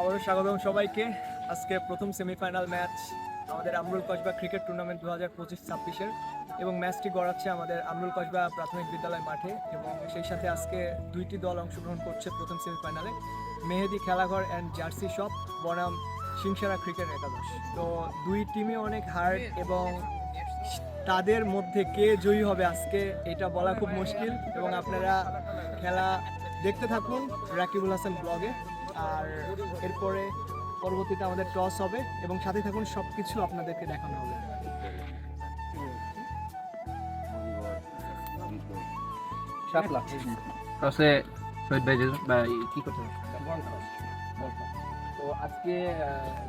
আবারও স্বাগতম সবাইকে। আজকে প্রথম সেমিফাইনাল ম্যাচ আমাদের আমরুল কসবা ক্রিকেট টুর্নামেন্ট দু হাজার পঁচিশ ছাব্বিশের এবং ম্যাচটি গড়াচ্ছে আমাদের আমরুল কসবা প্রাথমিক বিদ্যালয় মাঠে এবং সেই সাথে আজকে দুইটি দল অংশগ্রহণ করছে প্রথম সেমিফাইনালে Mehedi Khelaghar and jersey shop, বনাম সিংসারা ক্রিকেট একাদশ। তো দুই টিমে অনেক হার্ড এবং তাদের মধ্যে কে জয়ী হবে আজকে এটা বলা খুব মুশকিল এবং আপনারা খেলা দেখতে থাকুন রাকিবুল হাসান ব্লগে আর এরপরে পরবর্তীতে আমাদের টস হবে এবং সাথে থাকুন সব কিছু আপনাদেরকে দেখানো হবে। শাপলা। টসে শহীদ ভাই বা কি করতে হবে? তো আজকে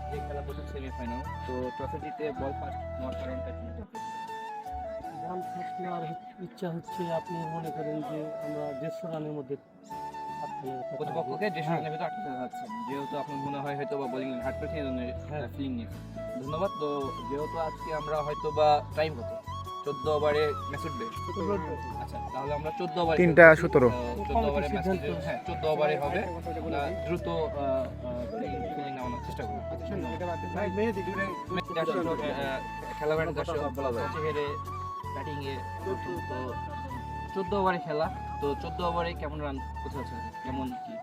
যে খেলা প্রথম সেমিফাইনাল তো টসে জিতে বল ফার্স্ট নেওয়ার কারণটা কি? বল ফার্স্ট নেওয়ার ইচ্ছা হচ্ছে আপনি মনে করেন যে আমরা দেড়শো রানের মধ্যে প্রতিপক্ষকে হ্যাঁ। রানের ভিতরে আটকে যাচ্ছেন যেহেতু আপনার মনে হয় হয়তো বা বোলিং হাট পেছে হ্যাঁ। ফিলিং নিয়ে। ধন্যবাদ। তো যেহেতু আজকে আমরা হয়তো বা টাইম কত? চোদ্দ ওভারে ম্যাচ উঠবে? আচ্ছা তাহলে আমরা চোদ্দ ওভারে তিনটা সতেরো। চোদ্দ ওভারে ম্যাচ হ্যাঁ চোদ্দ ওভারে হবে। দ্রুত ফিলিং নেওয়ানোর চেষ্টা করব। খেলাবার দর্শক টসে হেরে ব্যাটিং তো চোদ্দ ওভারে খেলা। তো চোদ্দ ওভারে কেমন রান কোথাও আছে? কেমন কি?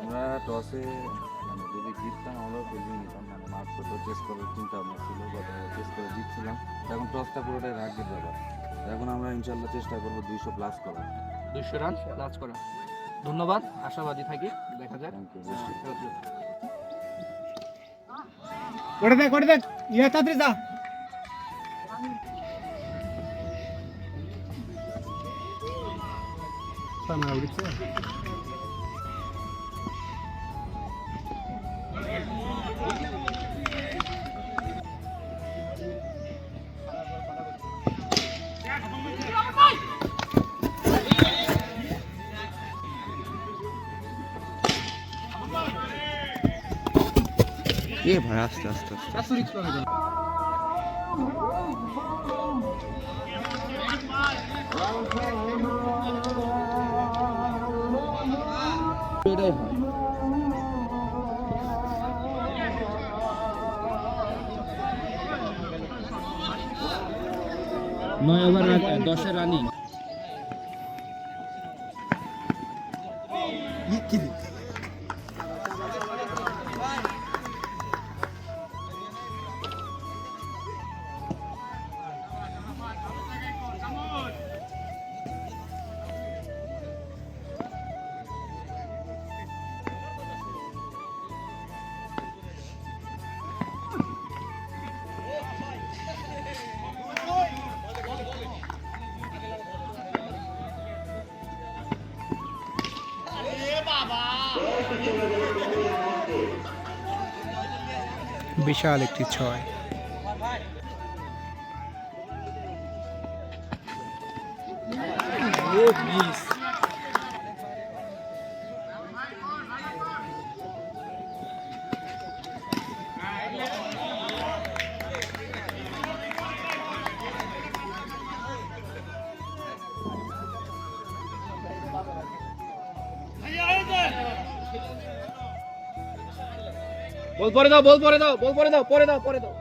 আমরা টসে মানে যদি জিততাম আমরা ফিল্ডিং নিতাম মানে মাঠ তো চেস করার চিন্তা ভাবনা ছিল বাট চেস করে জিতছিলাম। এখন টসটা পুরোটাই ভাগ্যের ব্যাপার। এখন আমরা ইনশাল্লাহ চেষ্টা করব দুইশো প্লাস করার। দুইশো রান লাস্ট করা। ধন্যবাদ আশাবাদী থাকি। দেখা যাক। করে দেখ করে দেখ। ইয়ে তাড়াতাড়ি যা। এ ভাই আস্তে আস্তে আস্তে এটাই হয়। নয় ওভার দশে রানিং বিশাল একটি ছয়। বল পরে দাও বল পরে দাও বল পরে দাও পরে দাও পরে দাও।